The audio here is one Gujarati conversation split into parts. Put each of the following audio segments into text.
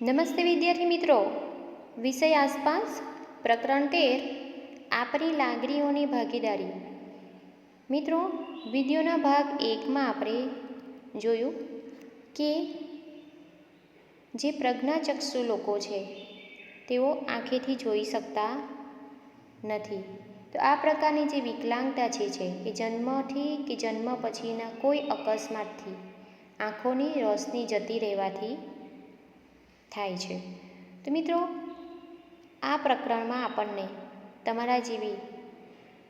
નમસ્તે વિદ્યાર્થી મિત્રો. વિષય આસપાસ પ્રકરણ તેર, આપણી લાગણીઓની ભાગીદારી. મિત્રો વિડીયોના ભાગ એકમાં આપણે જોયું કે જે પ્રજ્ઞાચક્ષુ લોકો છે, તેઓ આંખેથી જોઈ શકતા નથી. તો આ પ્રકારની જે વિકલાંગતા છે એ જન્મથી કે જન્મ પછીના કોઈ અકસ્માતથી આંખોની રોશની જતી રહેવાથી થાય છે. તો મિત્રો, આ પ્રકરણમાં આપણને તમારા જેવી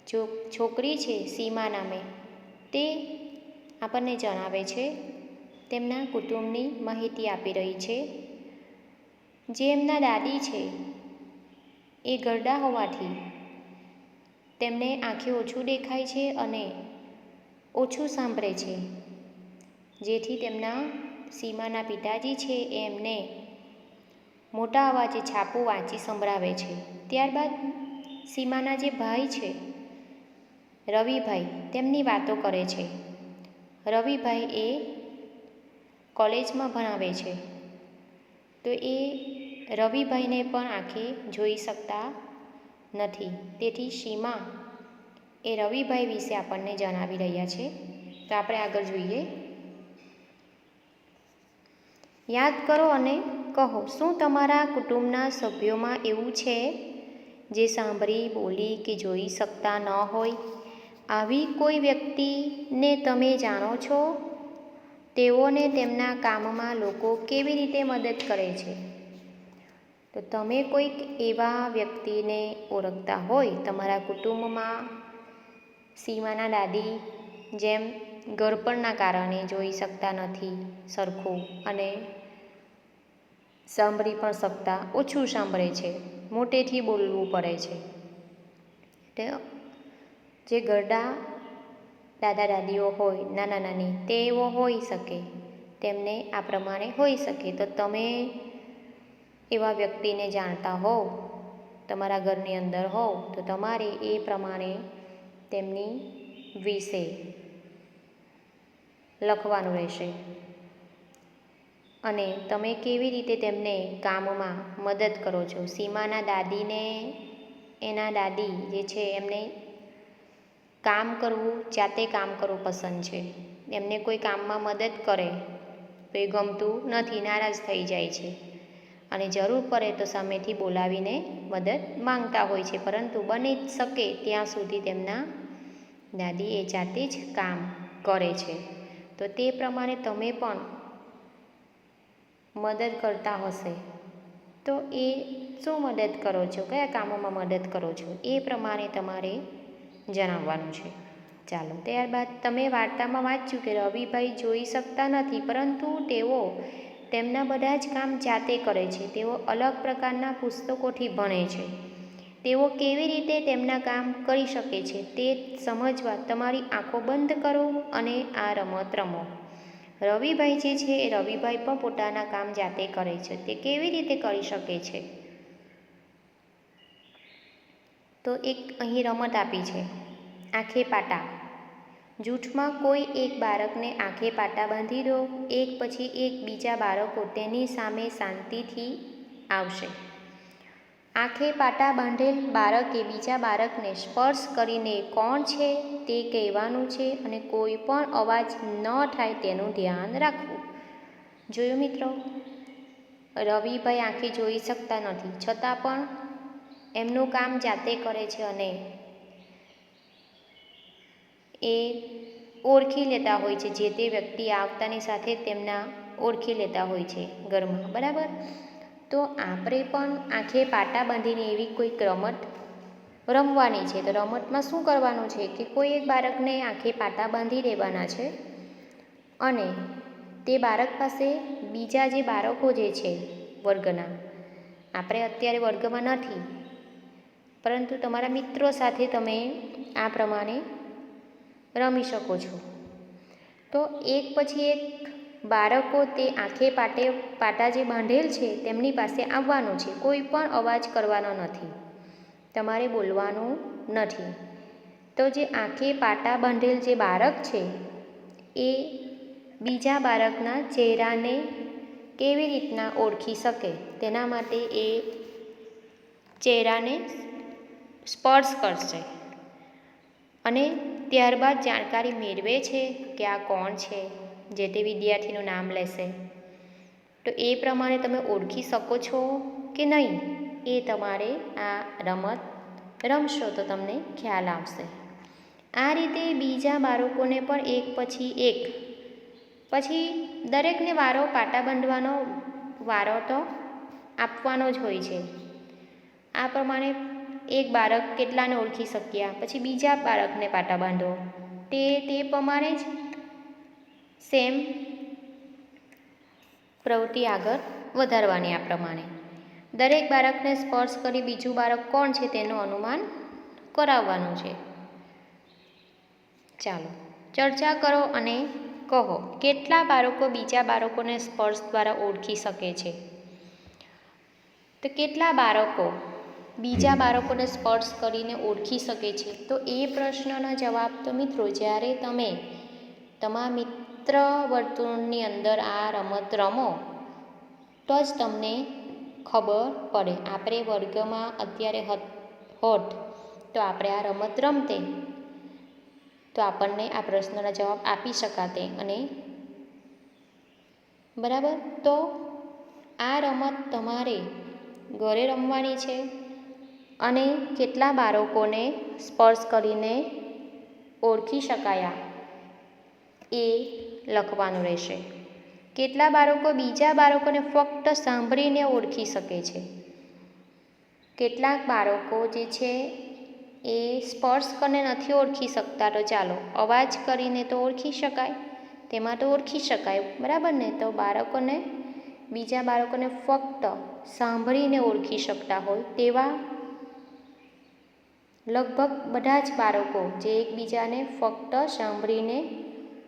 જો છોકરી છે સીમા નામે, તે આપણને જણાવે છે, તેમના કુટુંબની માહિતી આપી રહી છે. જે એમના દાદી છે, એ ગરડા હોવાથી તેમને આંખે ઓછું દેખાય છે અને ઓછું સાંભળે છે. જેથી તેમના સીમાના પિતાજી છે એમને મોટા અવાજે છાપું વાંચી સંભળાવે છે. ત્યારબાદ સીમાના જે ભાઈ છે, રવિભાઈ, તેમની વાતો કરે છે. રવિભાઈ એ કોલેજમાં ભણાવે છે. તો એ રવિભાઈને પણ આંખે જોઈ શકતા નથી. તેથી સીમા એ રવિભાઈ વિશે આપણને જણાવી રહ્યા છે. તો આપણે આગળ જોઈએ. યાદ કરો અને કહો, શું તમારા કુટુંબના સભ્યોમાં એવું છે જે સાંભળી, બોલી કે જોઈ શકતા ન હોય? આવી કોઈ વ્યક્તિને તમે જાણો છો? તેઓને તેમના કામમાં લોકો કેવી રીતે મદદ કરે છે? તો તમે કોઈક એવા વ્યક્તિને ઓળખતા હોય તમારા કુટુંબમાં સીમાના દાદી જેમ ગરપણના કારણે જોઈ શકતા નથી, સરખું અને સાંભળી પણ શકતા ઓછું સાંભળે છે. મોટેથી બોલવું પડે છે. એટલે જે ગરડા દાદા દાદીઓ હોય, નાના નાની, તેઓ હોઈ શકે. તેમને આ પ્રમાણે હોઈ શકે. તો તમે એવા વ્યક્તિને જાણતા હોવ, તમારા ઘરની અંદર હોવ, તો તમારે એ પ્રમાણે તેમની વિશે લખવાનું રહેશે. અને તમે કેવી રીતે તેમને કામમાં મદદ કરો છો? સીમાના દાદીને, એના દાદી જે છે, એમને કામ કરવું, જાતે કામ કરવું પસંદ છે. એમને કોઈ કામમાં મદદ કરે તો એ ગમતું નથી, નારાજ થઈ જાય છે. અને જરૂર પડે તો સામેથી બોલાવીને મદદ માંગતા હોય છે, પરંતુ બની શકે ત્યાં સુધી તેમના દાદી એ જાતે જ કામ કરે છે. તો તે પ્રમાણે તમે પણ મદદ કરતા હશે. તો એ શું મદદ કરો છો? કયા કામોમાં મદદ કરો છો? એ પ્રમાણે તમારે જણાવવાનું છે. ચાલો, ત્યારબાદ તમે વાર્તામાં વાંચ્યું કે રવિભાઈ જોઈ શકતા નથી, પરંતુ તેઓ તેમના બધા જ કામ જાતે કરે છે. તેઓ અલગ પ્રકારના પુસ્તકોથી ભણે છે. તેઓ કેવી રીતે તેમના કામ કરી શકે છે તે સમજવા તમારી આંખો બંધ કરો અને આ રમત રમો. રવિભાઈ જે છે એ રવિભાઈ પણ પોતાના કામ જાતે કરે છે. તે કેવી રીતે કરી શકે છે? તો એક અહીં રમત આપી છે. આંખે પાટા. જૂઠમાં કોઈ એક બાળકને આંખે પાટા બાંધી દો, એક પછી એક બીજા બાળકો તેની સામે શાંતિથી આવશે. આંખે પાટા બાંધેલ બાળકે બીજા બાળકને સ્પર્શ કરીને કોણ છે તે કહેવાનું છે અને કોઈ પણ અવાજ ન થાય તેનું ધ્યાન રાખવું. જોયું મિત્રો? રવિભાઈ આંખે જોઈ શકતા નથી. છતાં પણ એમનું કામ જાતે કરે છે અને એ ઓળખી લેતા હોય છે. જે તે વ્યક્તિ આવતાની સાથે તેમના ઓળખી લેતા હોય છે ઘરમાં. બરાબર? તો આપણે પણ આંખે પાટા બાંધીને એવી કોઈક રમત રમવાની છે. તો રમતમાં શું કરવાનું છે કે કોઈ એક બાળકને આંખે પાટા બાંધી દેવાના છે અને તે બાળક પાસે બીજા જે બાળકો જે છે વર્ગના, આપણે અત્યારે વર્ગમાં નથી. પરંતુ તમારા મિત્રો સાથે તમે આ પ્રમાણે રમી શકો છો. તો એક પછી એક બાળકો તે આંખે પાટે, પાટા જે બાંધેલ છે તેમની પાસે આવવાનું છે, કોઈ પણ અવાજ કરવાનો નથી. તમારે બોલવાનું નથી. તો જે આંખે પાટા બાંધેલ જે બાળક છે, એ બીજા બાળકના ચહેરાને કેવી રીતના ઓળખી શકે? તેના માટે એ ચહેરાને સ્પર્શ કરશે. અને ત્યારબાદ જાણકારી મેળવે છે કે આ કોણ છે? જે તે વિદ્યાર્થીનું નામ લેશે. તો એ પ્રમાણે તમે ઓળખી શકો છો કે નહીં, એ તમારે આ રમત રમશો તો તમને ખ્યાલ આવશે. આ રીતે બીજા બાળકોને પણ એક પછી એક, પછી દરેકને વારો પાટા બાંધવાનો વારો તો આપવાનો જ હોય છે. આ પ્રમાણે એક બાળક કેટલાને ઓળખી શક્યા, પછી બીજા બાળકને પાટા બાંધો. તે તે પ્રમાણે જ સેમ પ્રવૃત્તિ આગળ વધારવાની આ પ્રમાણે. દરેક બાળકને સ્પર્શ કરી બીજું બાળક કોણ છે તેનું અનુમાન કરાવવાનું છે. ચાલો, ચર્ચા કરો અને કહો, કેટલા બાળકો બીજા બાળકોને સ્પર્શ દ્વારા ઓળખી શકે છે? તો કેટલા બાળકો બીજા બાળકોને સ્પર્શ કરીને ઓળખી શકે છે? તો એ પ્રશ્નનો જવાબ તો મિત્રો, જ્યારે તમે તમારા મિત્ર વર્તુળની અંદર આ રમત રમો તો જ તમને ખબર પડે. આપણે વર્ગમાં અત્યારે હોત તો આપણે આ રમત રમતે તો આપણને આ પ્રશ્નના જવાબ આપી શકાતે અને બરાબર? તો આ રમત તમારે ઘરે રમવાની છે અને કેટલા બાળકોને સ્પર્શ કરીને ઓળખી શકાયા? એ લખવાનું રહેશે. કેટલા બાળકો બીજા બાળકોને ફક્ત સાંભળીને ઓળખી શકે છે? કેટલાક બાળકો જે છે એ સ્પર્શ કરીને નથી ઓળખી શકતા, તો ચાલો અવાજ કરીને તો ઓળખી શકાય. તેમાં તો ઓળખી શકાય, બરાબર ને? તો બાળકોને, બીજા બાળકોને ફક્ત સાંભળીને ઓળખી શકતા હોય તેવા લગભગ બધા જ બાળકો જે એકબીજાને ફક્ત સાંભળીને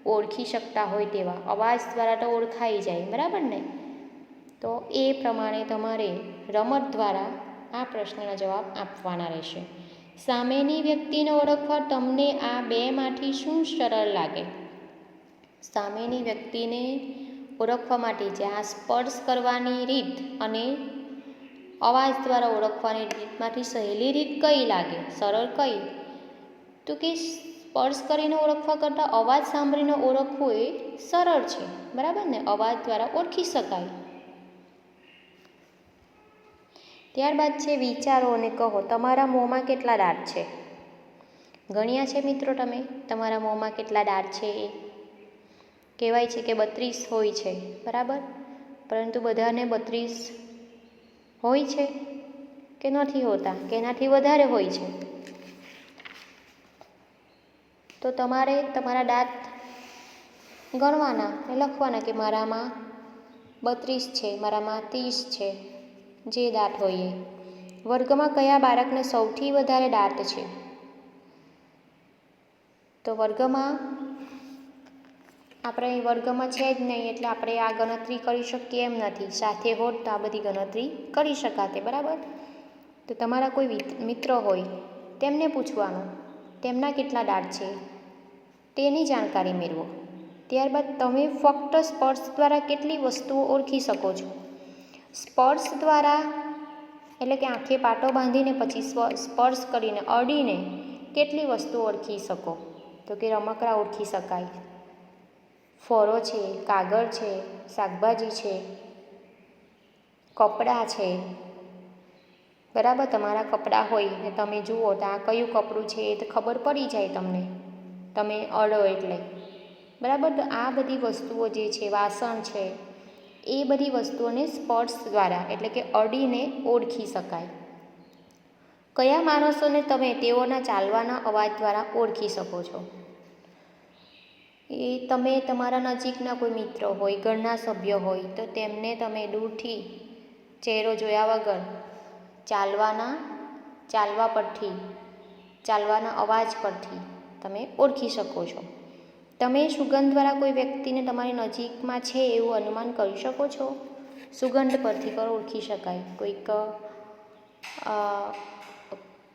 ઓળખી શકતા હોય તેવા. અવાજ દ્વારા તો ઓળખાઈ જાય, બરાબર ને? તો એ પ્રમાણે તમારે રમત દ્વારા આ પ્રશ્નના જવાબ આપવાના રહેશે. સામેની વ્યક્તિને ઓળખવા તમને આ બેમાંથી શું સરળ લાગે? સામેની વ્યક્તિને ઓળખવા માટે જે આ સ્પર્શ કરવાની રીત અને અવાજ દ્વારા ઓળખવાની રીતમાંથી સહેલી રીત કઈ લાગે? સરળ કઈ? તો કે સ્પર્શ કરીને ઓળખવા કરતાં અવાજ સાંભળીને ઓળખવું એ સરળ છે. બરાબર ને? અવાજ દ્વારા ઓળખી શકાય. ત્યારબાદ છે વિચારો અને કહો. તમારા મોંમાં કેટલા દાંત છે? ગણ્યા છે મિત્રો તમે? તમારા મોંમાં કેટલા દાંત છે એ? કહેવાય છે કે બત્રીસ હોય છે. બરાબર? પરંતુ બધાને બત્રીસ હોય છે કે નથી હોતા? કે એનાથી વધારે હોય છે? તો તમારે તમારા દાંત ગણવાના ને લખવાના કે મારામાં બત્રીસ છે, મારામાં ત્રીસ છે, જે દાંત હોય વર્ગમાં કયા બાળકને સૌથી વધારે દાંત છે? તો વર્ગમાં આપણે વર્ગમાં છે જ નહીં એટલે આપણે આ ગણતરી કરી શકીએ એમ નથી. સાથે હોત તો આ બધી ગણતરી કરી શકાતે, બરાબર? તો તમારા કોઈ મિત્ર હોય, તેમને પૂછવાનું. તેમના કેટલા દાંત છે? તેની જાણકારી મેળવો. ત્યારબાદ તમે ફક્ત સ્પર્શ દ્વારા કેટલી વસ્તુઓ ઓળખી શકો છો? સ્પર્શ દ્વારા, એટલે કે આંખે પાટો બાંધીને પછી સ્પર્શ કરીને અડીને કેટલી વસ્તુ ઓળખી શકો? તો કે રમકડા ઓળખી શકાય. ફળો છે, કાગળ છે, શાકભાજી છે, કપડાં છે બરાબર? તમારા કપડાં હોય ને તમે જુઓ તો આ કયું કપડું છે એ તો ખબર પડી જાય તમને. તમે અડો એટલે. બરાબર? આ બધી વસ્તુઓ જે છે, વાસણ છે, એ બધી વસ્તુઓને સ્પર્શ દ્વારા એટલે કે અડીને ઓળખી શકાય. કયા માણસોને તમે તેઓના ચાલવાના અવાજ દ્વારા ઓળખી શકો છો? એ તમે તમારા નજીકના કોઈ મિત્ર હોય, ઘરના સભ્ય હોય, તો તેમને તમે દૂરથી ચહેરો જોયા વગર ચાલવાના, ચાલવા પરથી, ચાલવાના અવાજ પરથી તમે ઓળખી શકો છો. તમે સુગંધ દ્વારા કોઈ વ્યક્તિને તમારી નજીકમાં છે એવું અનુમાન કરી શકો છો? સુગંધ પરથી પણ ઓળખી શકાય. કોઈક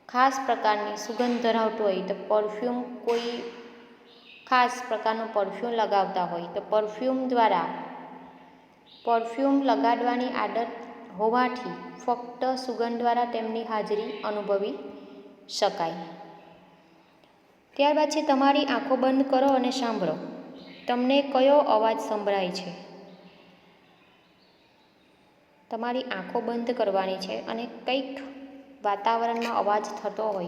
ખાસ પ્રકારની સુગંધ ધરાવતું હોય તો પરફ્યુમ કોઈ ખાસ પ્રકારનું પરફ્યુમ લગાવતા હોય તો પરફ્યુમ દ્વારા પરફ્યુમ લગાડવાની આદત હોવાથી ફક્ત સુગંધ દ્વારા તેમની હાજરી અનુભવી શકાય. ત્યારબાદ છે, તમારી આંખો બંધ કરો અને સાંભળો. તમને કયો અવાજ સંભળાય છે? તમારી આંખો બંધ કરવાની છે અને કંઈક વાતાવરણમાં અવાજ થતો હોય.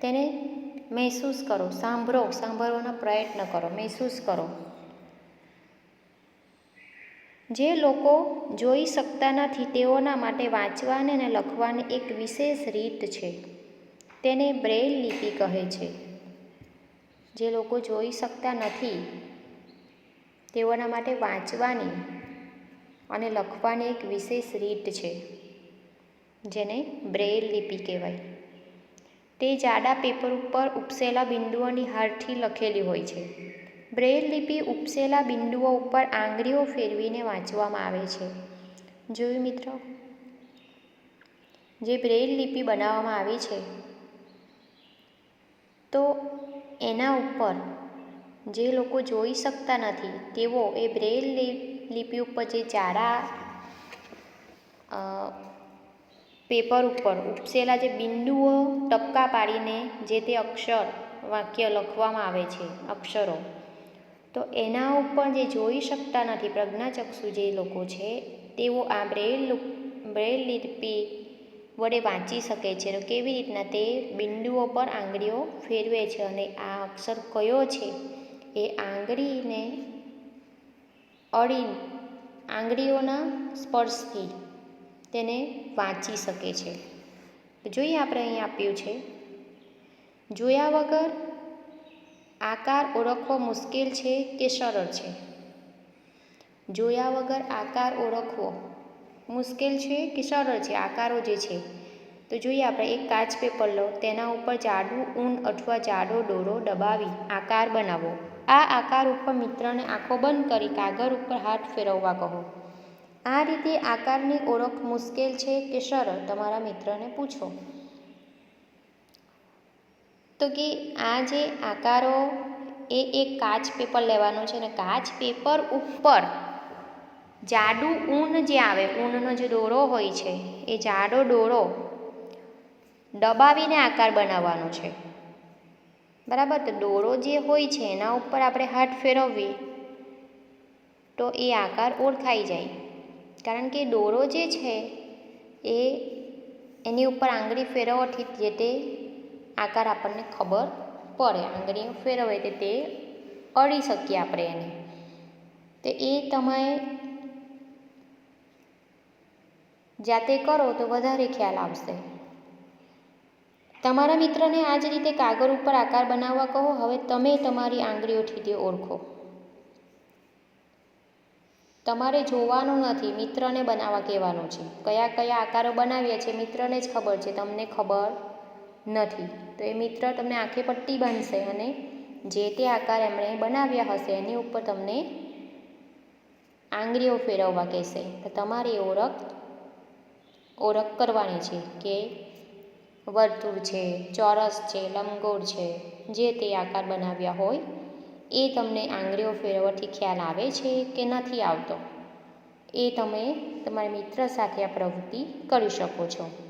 તેને મહેસૂસ કરો, સાંભળો, સાંભળવાનો પ્રયત્ન કરો, મહેસૂસ કરો. જે લોકો જોઈ શકતા નથી તેઓના માટે વાંચવાની અને લખવાની એક વિશેષ રીત છે. તેને બ્રેલ લિપિ કહે છે. જે લોકો જોઈ શકતા નથી તેઓના માટે વાંચવાની અને લખવાની એક વિશેષ રીત છે, જેને બ્રેલ લિપિ કહેવાય. તે જાડા પેપર ઉપર ઉપસેલા બિંદુઓની હારથી લખેલી હોય છે. બ્રેલ લિપિ ઉપસેલા બિંદુઓ ઉપર આંગળીઓ ફેરવીને વાંચવામાં આવે છે. જોયું મિત્રો? જે બ્રેલ લિપિ બનાવવામાં આવી છે. તો એના ઉપર જે લોકો જોઈ શકતા નથી, તેઓ એ બ્રેલ લિપિ ઉપર જે ચારા પેપર ઉપર ઉપસેલા જે બિંદુઓ ટપકા પાડીને જે તે અક્ષર વાક્ય લખવામાં આવે છે, અક્ષરો. તો એના ઉપર જે જોઈ શકતા નથી પ્રજ્ઞાચક્ષુ જે લોકો છે, તેઓ આ બ્રેલ બ્રેલ લિપિ વડે વાંચી શકે છે તો કેવી રીતના તે બિંદુઓ પર આંગળીઓ ફેરવે છે અને આ અક્ષર કયો છે, એ આંગળીને અડી આંગળીઓના સ્પર્શથી તેને વાંચી શકે છે. જોઈએ આપણે અહીં આપ્યું છે, જોયા વગર આકાર ઓળખવો મુશ્કેલ છે કે સરળ છે? જોયા વગર આકાર ઓળખવો મુશ્કેલ છે કે સરળ છે? આકારો જે છે. તો જોઈએ આપણે એક કાચ પેપર લો, તેના ઉપર જાડું, ઊન અથવા જાડો દોરો દબાવી આકાર બનાવો. આ આકાર ઉપર મિત્રને આંખો બંધ કરી કાગળ ઉપર હાથ ફેરવવા કહો. આ રીતે આકારની ઓળખ મુશ્કેલ છે કે સરળ? તમારા મિત્રને પૂછો. તો કે આ જે આકારો, એ એક કાચ પેપર લેવાનું છે અને કાચ પેપર ઉપર જાડું ઊન જે આવે, ઊનનો જે દોરો હોય છે, એ જાડો દોરો દબાવીને આકાર બનાવવાનો છે. બરાબર? તો દોરો જે હોય છે, એના ઉપર આપણે હાથ ફેરવીએ તો એ આકાર ઓળખાઈ જાય. કારણ કે દોરો જે છે, એ એની ઉપર આંગળી ફેરવવાથી જે તે આકાર આપણને ખબર પડે. આંગળીઓ ફેરવે તે તે અડી શકીએ આપણે એને. તો એ તમે જાતે કરો તો વધારે ખ્યાલ આવશે. તમારા મિત્રને આ જ રીતે કાગળ ઉપર આકાર બનાવવા કહો, હવે તમે તમારી આંગળીઓથી તે ઓળખો. તમારે જોવાનું નથી, મિત્રને બનાવવા કહેવાનું છે. કયા કયા આકારો બનાવ્યા છે મિત્રને જ ખબર છે. તમને ખબર નથી. તો એ મિત્ર તમને આંખે પટ્ટી બાંધશે અને જે તે આકાર એમણે બનાવ્યા હશે એની ઉપર તમને આંગળીઓ ફેરવવા કહેશે. તો તમારી ઓળખ ઓળખ કરવાની છે કે વર્તુળ છે, ચોરસ છે લંબગોળ છે, જે તે આકાર બનાવ્યા હોય એ તમને આંગળીઓ ફેરવવાથી ખ્યાલ આવે છે કે નથી આવતો. એ તમે તમારા મિત્ર સાથે આ પ્રવૃત્તિ કરી શકો છો.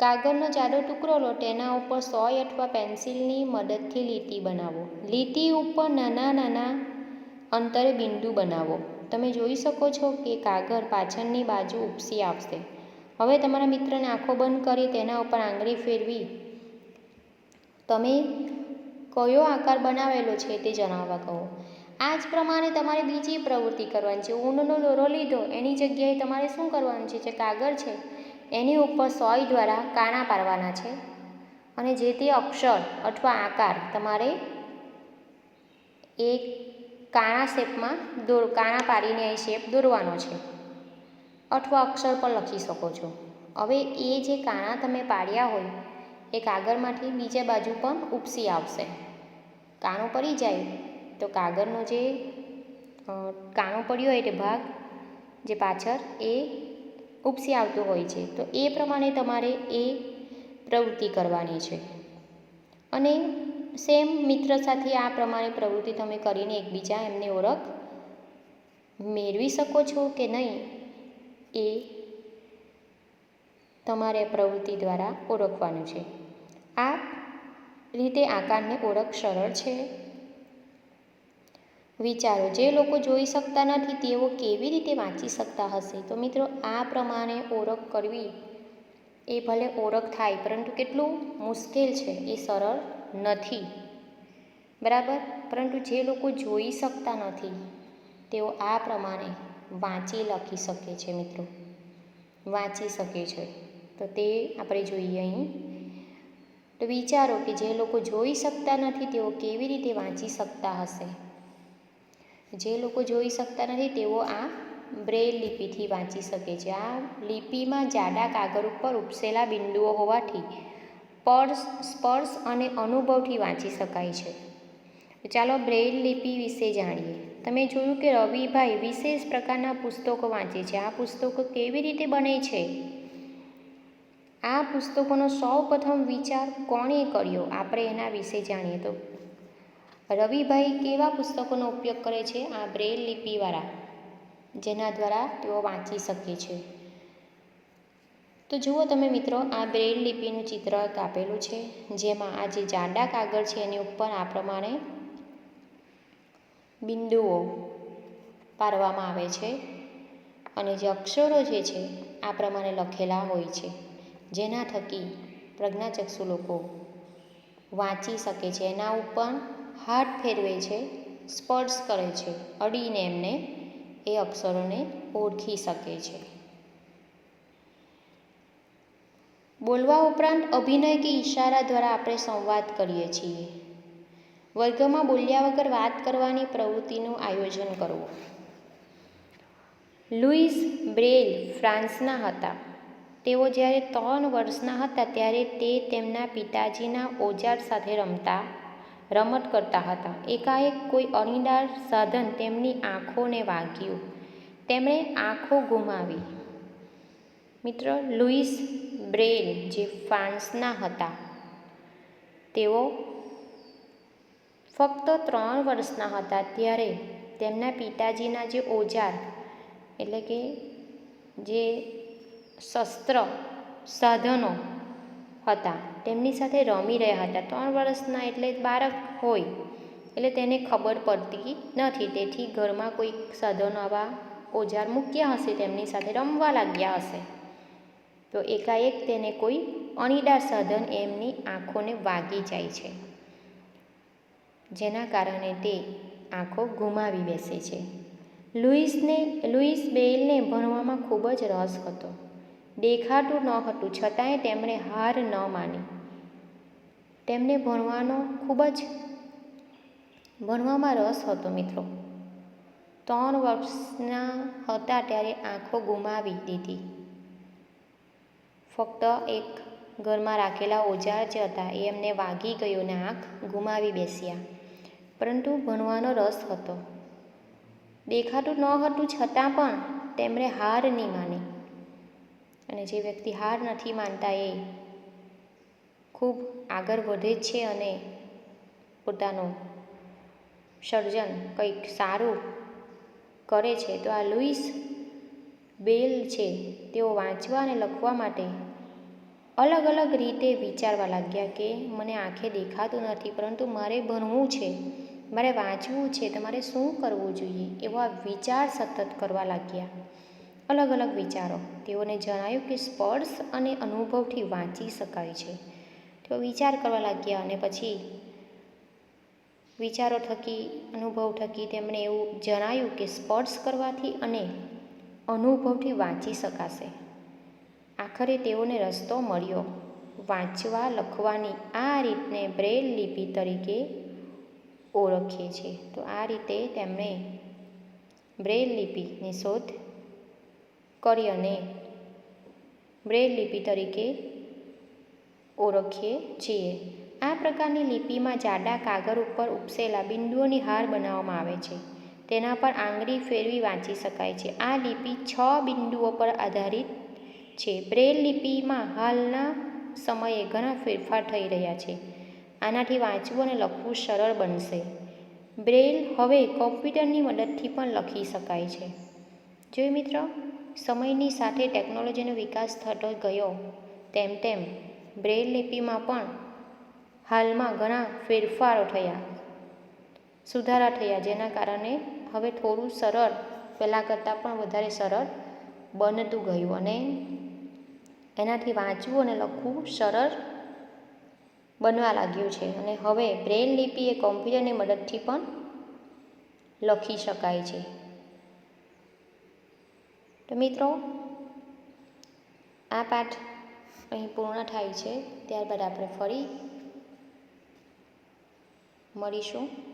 કાગળનો જાડો ટુકડો લો તેના ઉપર સોય અથવા પેન્સિલની મદદથી લીટી બનાવો. લીટી ઉપર નાના નાના અંતરે બિંદુ બનાવો. તમે જોઈ શકો છો કે કાગળ પાછળની બાજુ ઉપસી આવશે. હવે તમારા મિત્રને આંખો બંધ કરી તેના ઉપર આંગળી ફેરવી તમે કયો આકાર બનાવેલો છે તે જણાવવા કહો. આ જ પ્રમાણે તમારે બીજી પ્રવૃત્તિ કરવાની છે. ઊનનો દોરો લીધો. એની જગ્યાએ તમારે શું કરવાનું છે? જે કાગળ છે એની ઉપર સોય દ્વારા કાણા પાડવાના છે અને જે તે અક્ષર અથવા આકાર તમારે એ કાણા શેપમાં દોર, કાણા પાડીને એ શેપ દોરવાનો છે. અથવા અક્ષર પર લખી શકો છો. હવે એ જે કાણા તમે પાડ્યા હોય, એ કાગળમાંથી બીજા બાજુ પણ ઉપસી આવશે. કાણું પડી જાય તો કાગળનો જે કાણું પડ્યો હોય તે ભાગ, જે પાછળ એ ઉપસી આવતું હોય છે. તો એ પ્રમાણે તમારે એ પ્રવૃત્તિ કરવાની છે. અને સેમ મિત્ર સાથે આ પ્રમાણે પ્રવૃત્તિ તમે કરીને એકબીજા એમની ઓળખ મેળવી શકો છો કે નહીં, એ તમારે પ્રવૃત્તિ દ્વારા ઓળખવાનું છે. આ રીતે આકારની ઓળખ સરળ છે. વિચારો. જે લોકો જોઈ શકતા નથી, તેઓ કેવી રીતે વાંચી શકતા હશે? તો મિત્રો, આ પ્રમાણે ઓળખ કરવી એ ભલે ઓળખ થાય, પરંતુ કેટલું મુશ્કેલ છે, એ સરળ નથી. બરાબર? પરંતુ જે લોકો જોઈ શકતા નથી, તેઓ આ પ્રમાણે વાંચી લખી શકે છે, મિત્રો. વાંચી શકે છે. તો તે આપણે જોઈએ અહીં. તો વિચારો કે જે લોકો જોઈ શકતા નથી, તેઓ કેવી રીતે વાંચી શકતા હશે? જે લોકો જોઈ શકતા નથી, તેઓ આ બ્રેલ લિપિથી વાંચી શકે છે. આ લિપિમાં જાડા કાગળ ઉપર ઉપસેલા બિંદુઓ હોવાથી પર્સ, સ્પર્શ અને અનુભવથી વાંચી શકાય છે. ચાલો બ્રેલ લિપિ વિશે જાણીએ. તમે જોયું કે રવિભાઈ વિશેષ પ્રકારના પુસ્તકો વાંચે છે. આ પુસ્તકો કેવી રીતે બને છે? આ પુસ્તકોનો સૌ પ્રથમ વિચાર કોણે કર્યો? આપણે એના વિશે જાણીએ તો રવિભાઈ કેવા પુસ્તકોનો ઉપયોગ કરે છે? આ બ્રેલ લિપિવાળા, જેના દ્વારા તેઓ વાંચી શકે છે. તો જુઓ તમે મિત્રો, આ બ્રેલ લિપિનું ચિત્ર કાપેલું છે, જેમાં આ જે જાડા કાગળ છે એની ઉપર આ પ્રમાણે બિંદુઓ પાડવામાં આવે છે અને જે અક્ષરો જે છે આ પ્રમાણે લખેલા હોય છે, જેના થકી પ્રજ્ઞાચક્ષુ લોકો વાંચી શકે છે. એના ઉપર હાથ ફેરવે છે, સ્પર્શ કરે છે, અડીને એમને એ અક્ષરોને ઓળખી શકે છે. બોલવા ઉપરાંત અભિનય કે ઈશારા દ્વારા આપણે સંવાદ કરીએ છીએ. વર્ગમાં બોલ્યા વગર વાત કરવાની પ્રવૃત્તિનું આયોજન કરવું. લુઈસ બ્રેલ ફ્રાન્સના હતા. તેઓ જ્યારે ત્રણ વર્ષના હતા ત્યારે તે તેમના પિતાજીના ઓજાર સાથે રમતા રમત કરતા હતા. એકાએક કોઈ અણીદાર સાધન તેમની આંખોને વાગ્યું. તેમણે આંખો ગુમાવી. મિત્ર લુઈસ બ્રેલ જે ફ્રાન્સના હતા. તેઓ ફક્ત ત્રણ વર્ષના હતા ત્યારે તેમના પિતાજીના જે ઓજાર એટલે કે જે શસ્ત્ર સાધનો હતા. તેમની સાથે રમી રહ્યા હતા. ત્રણ વર્ષના એટલે બાળક હોય, એટલે તેને ખબર પડતી નથી. તેથી ઘરમાં કોઈ સાધનો આવા ઓજાર મૂક્યા હશે, તેમની સાથે રમવા લાગ્યા હશે. તો એકાએક તેને કોઈ અણીદાર સાધન એમની આંખોને વાગી જાય છે, જેના કારણે તે આંખો ગુમાવી બેસે છે. લુઈસને, લુઈસ બેઇલને ભણવામાં ખૂબ જ રસ હતો. દેખાતું ન હતું, છતાંય તેમણે હાર ન માની. તેમને ભણવાનો ખૂબ જ, ભણવામાં રસ હતો મિત્રો. ત્રણ વર્ષના હતા ત્યારે આંખો ગુમાવી દીધી. ફક્ત એક ઘરમાં રાખેલા ઓજાર જે હતા એ એમને વાગી ગયું ને આંખ ગુમાવી બેસ્યા. પરંતુ ભણવાનો રસ હતો. દેખાતું ન હતું, છતાં પણ તેમણે હાર નહીં માની. અને જે વ્યક્તિ હાર નથી માનતા એ ખૂબ આગળ વધે છે અને પોતાનું સર્જન કંઈક સારું કરે છે. તો આ લુઈસ બેલ છે, તેઓ વાંચવા અને લખવા માટે અલગ અલગ રીતે વિચારવા લાગ્યા કે મને આંખે દેખાતું નથી, પરંતુ મારે ભણવું છે, મારે વાંચવું છે, તો મારે શું કરવું જોઈએ? એવા વિચાર સતત કરવા લાગ્યા. અલગ અલગ વિચારો. તેઓને જણાયું કે સ્પર્શ અને અનુભવથી વાંચી શકાય છે. તેઓ વિચાર કરવા લાગ્યા અને પછી વિચારો થકી, અનુભવ થકી તેમણે એવું જણાયું કે સ્પર્શ કરવાથી અને અનુભવથી વાંચી શકાશે. આખરે તેઓને રસ્તો મળ્યો. વાંચવા લખવાની આ રીતને બ્રેલ લિપિ તરીકે ઓળખીએ છીએ તો આ રીતે તેમણે બ્રેલ લિપિની શોધ કરી અને બ્રેલ લિપિ તરીકે ઓળખીએ છીએ. આ પ્રકારની લિપિમાં જાડા કાગળ ઉપર ઉપસેલા બિંદુઓની હાર બનાવવામાં આવે છે. તેના પર આંગળી ફેરવી વાંચી શકાય છે. આ લિપિ છ બિંદુઓ પર આધારિત છે. બ્રેલ લિપિમાં હાલના સમયે ઘણા ફેરફાર થઈ રહ્યા છે. આનાથી વાંચવું અને લખવું સરળ બનશે. બ્રેલ હવે કોમ્પ્યુટરની મદદથી પણ લખી શકાય છે. જોઈ મિત્ર? સમયની સાથે ટેકનોલોજીનો વિકાસ થતો ગયો. તેમ તેમ બ્રેલ લિપિમાં પણ હાલમાં ઘણા ફેરફારો થયા, સુધારા થયા, જેના કારણે હવે થોડું સરળ, પહેલાં કરતાં પણ વધારે સરળ બનતું ગયું અને એનાથી વાંચવું અને લખવું સરળ બનવા લાગ્યું છે. અને હવે બ્રેલ લિપિ એ કોમ્પ્યુટરની મદદથી પણ લખી શકાય છે. તો મિત્રો આ પાઠ અહીં પૂર્ણ થાય છે. ત્યારબાદ આપણે ફરી મળીશું.